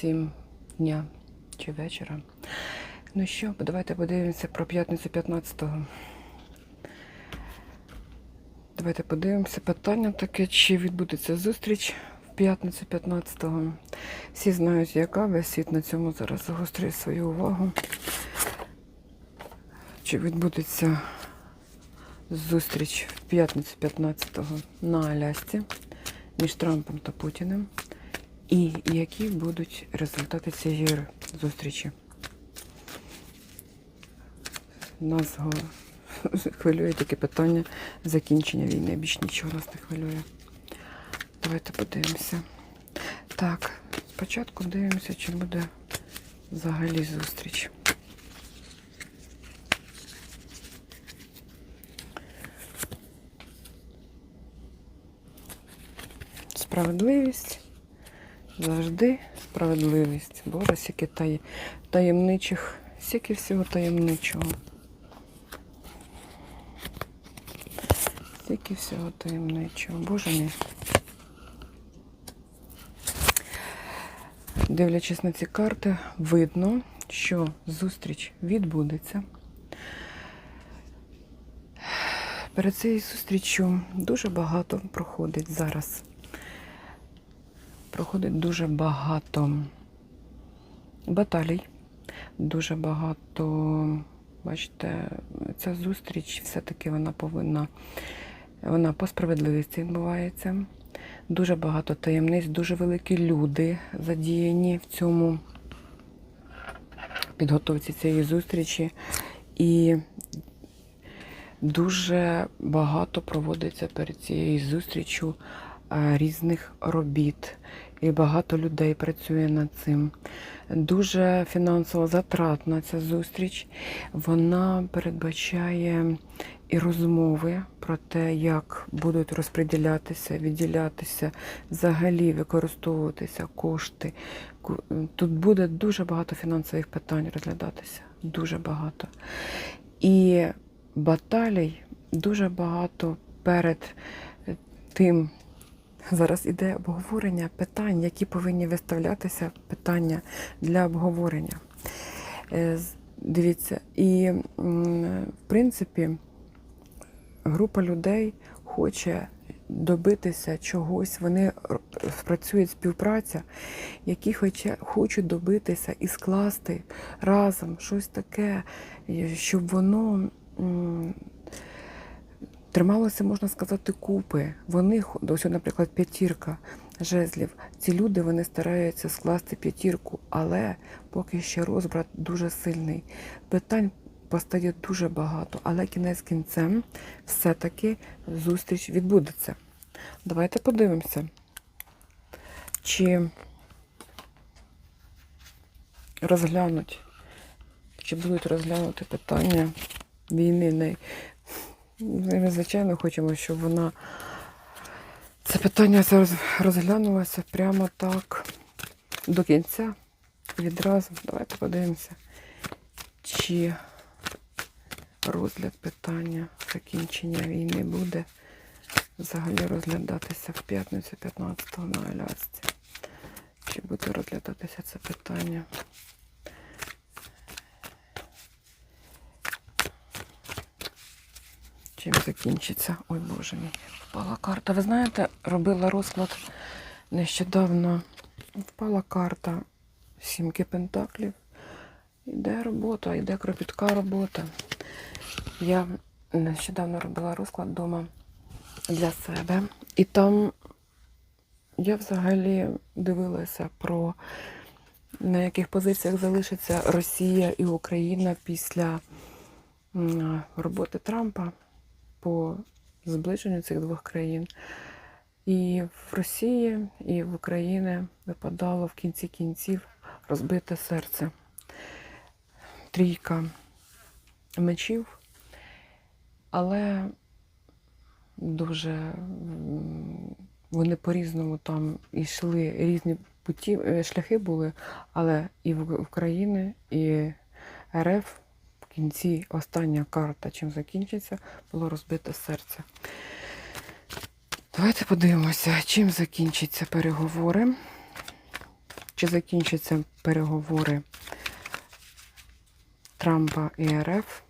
7 дня чи вечора. Ну що, давайте подивимося про п'ятницю 15-го. Давайте подивимося. Питання таке, чи відбудеться зустріч в п'ятницю 15-го. Всі знають, яка весь світ на цьому зараз загострює свою увагу. Чи відбудеться зустріч в п'ятницю 15-го на Алясці між Трампом та Путіним? І які будуть результати цієї зустрічі? Нас хвилює таке питання закінчення війни. Більш нічого нас не хвилює. Давайте подивимося. Так, спочатку дивимося, чи буде взагалі зустріч. Справедливість. Завжди справедливість. Боже, скільки таї- таємничих, скільки всього таємничого. Стільки всього таємничого. Боже мій. Дивлячись на ці карти, видно, що зустріч відбудеться. Перед цією зустрічю дуже багато проходить зараз. Проходить дуже багато баталій, дуже багато, бачите, ця зустріч все-таки вона повинна, вона по справедливості відбувається. Дуже багато таємниць, дуже великі люди задіяні в цьому підготовці цієї зустрічі. І дуже багато проводиться перед цією зустрічю різних робіт. І багато людей працює над цим. Дуже фінансово затратна ця зустріч. Вона передбачає і розмови про те, як будуть розподілятися, відділятися, взагалі використовуватися кошти. Тут буде дуже багато фінансових питань розглядатися. Дуже багато. І баталій дуже багато перед е, тим. Зараз іде обговорення питань, які повинні виставлятися питання для обговорення. Е, Дивіться, і в принципі група людей хоче добитися чогось. Вони працюють співпраця, які хочуть добитися і скласти разом щось таке, е, щоб воно. М, Трималося, можна сказати, купи. Вони, ось, наприклад, п'ятірка жезлів. Ці люди вони стараються скласти п'ятірку, але поки ще розбрат дуже сильний. Питань постає дуже багато, але кінець кінцем все-таки зустріч відбудеться. Давайте подивимося, чи розглянуть, чи будуть розглянути питання війни. Ми, звичайно, хочемо, щоб вона це питання розглянулося прямо так до кінця. Відразу. Давайте подивимося, чи розгляд питання закінчення війни буде взагалі розглядатися в п'ятницю 15-го на Алясці. Чи буде розглядатися це питання? Чим закінчиться? Ой, Боже мій, впала карта. Ви знаєте, робила розклад нещодавно. Впала карта сімки пентаклів. Іде робота, йде кропітка робота. Я нещодавно робила розклад вдома для себе. І там я взагалі дивилася про на яких позиціях залишиться Росія і Україна після роботи Трампа по зближенню цих двох країн. І в Росії, і в Україні випадало в кінці кінців розбите серце. Трійка мечів, але дуже вони по-різному там йшли різні путі, е, шляхи були, але і в України, і РФ в кінці остання карта, чим закінчиться, було розбите серце. Давайте подивимося, чим закінчаться переговори чи закінчаться переговори Трампа і РФ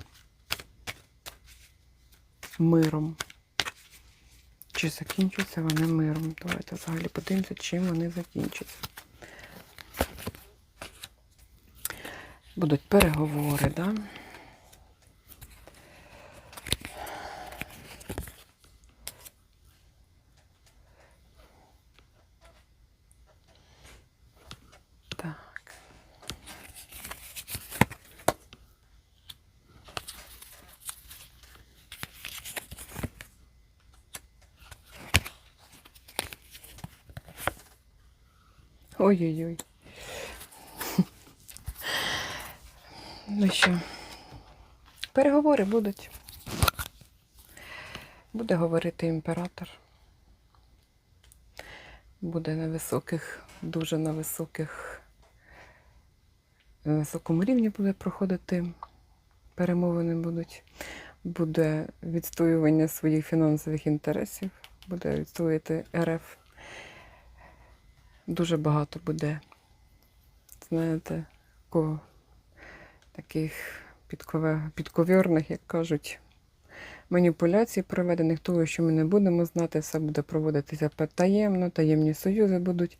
миром. Чи закінчаться вони миром? Давайте взагалі подивимося, чим вони закінчаться. Будуть переговори, да? Ой-ой-ой. Ну що, переговори будуть. Буде говорити імператор. Буде на високих, дуже на високих, на високому рівні буде проходити перемовини будуть. Буде відстоювання своїх фінансових інтересів, буде відстоювати РФ. Дуже багато буде, знаєте, ко- таких підковірних, як кажуть, маніпуляцій, проведених того, що ми не будемо знати, все буде проводитися таємно, таємні союзи будуть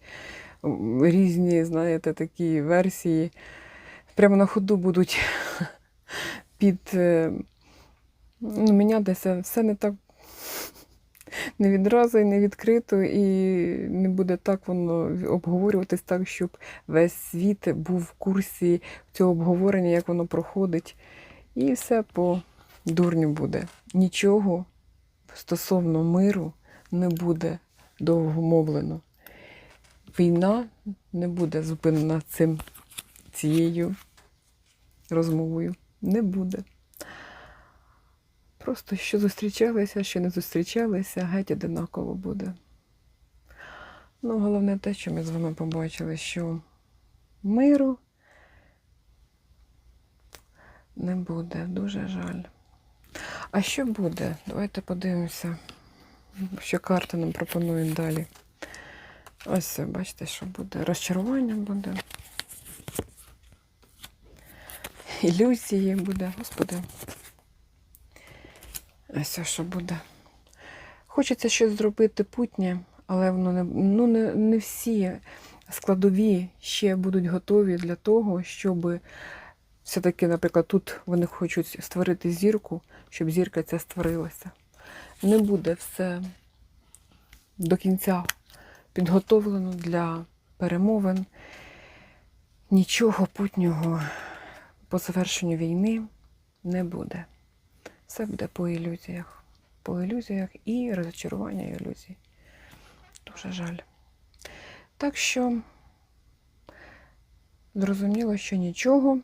різні, знаєте, такі версії. Прямо на ходу будуть під е, ну, мінятися все не так не відразу і не відкрито, і не буде так воно обговорюватись так, щоб весь світ був в курсі цього обговорення, як воно проходить. І все по дурню буде. Нічого стосовно миру не буде довго мовлено. Війна не буде зупинена цим, цією розмовою. Не буде. Просто що зустрічалися, що не зустрічалися, геть одинаково буде. Ну, головне те, що ми з вами побачили, що миру не буде, дуже жаль. А що буде? Давайте подивимося, що карти нам пропонують далі. Ось, бачите, що буде. Розчарування буде. Ілюзії буде, господи. Ось що буде. Хочеться щось зробити путнє, але воно не, ну, не, не всі складові ще будуть готові для того, щоб все-таки, наприклад, тут вони хочуть створити зірку, щоб зірка ця створилася. Не буде все до кінця підготовлено для перемовин. Нічого путнього по завершенню війни не буде. Все буде по ілюзіях. По ілюзіях і розчарування ілюзій. Дуже жаль. Так що зрозуміло, що нічого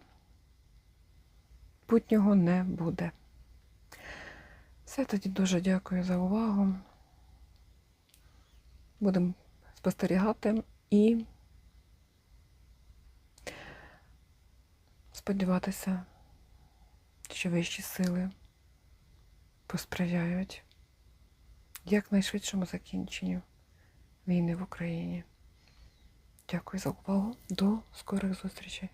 путнього не буде. Все тоді дуже дякую за увагу. Будемо спостерігати і сподіватися, що вищі сили посприяють якнайшвидшому закінченню війни в Україні. Дякую за увагу. До скорих зустрічей.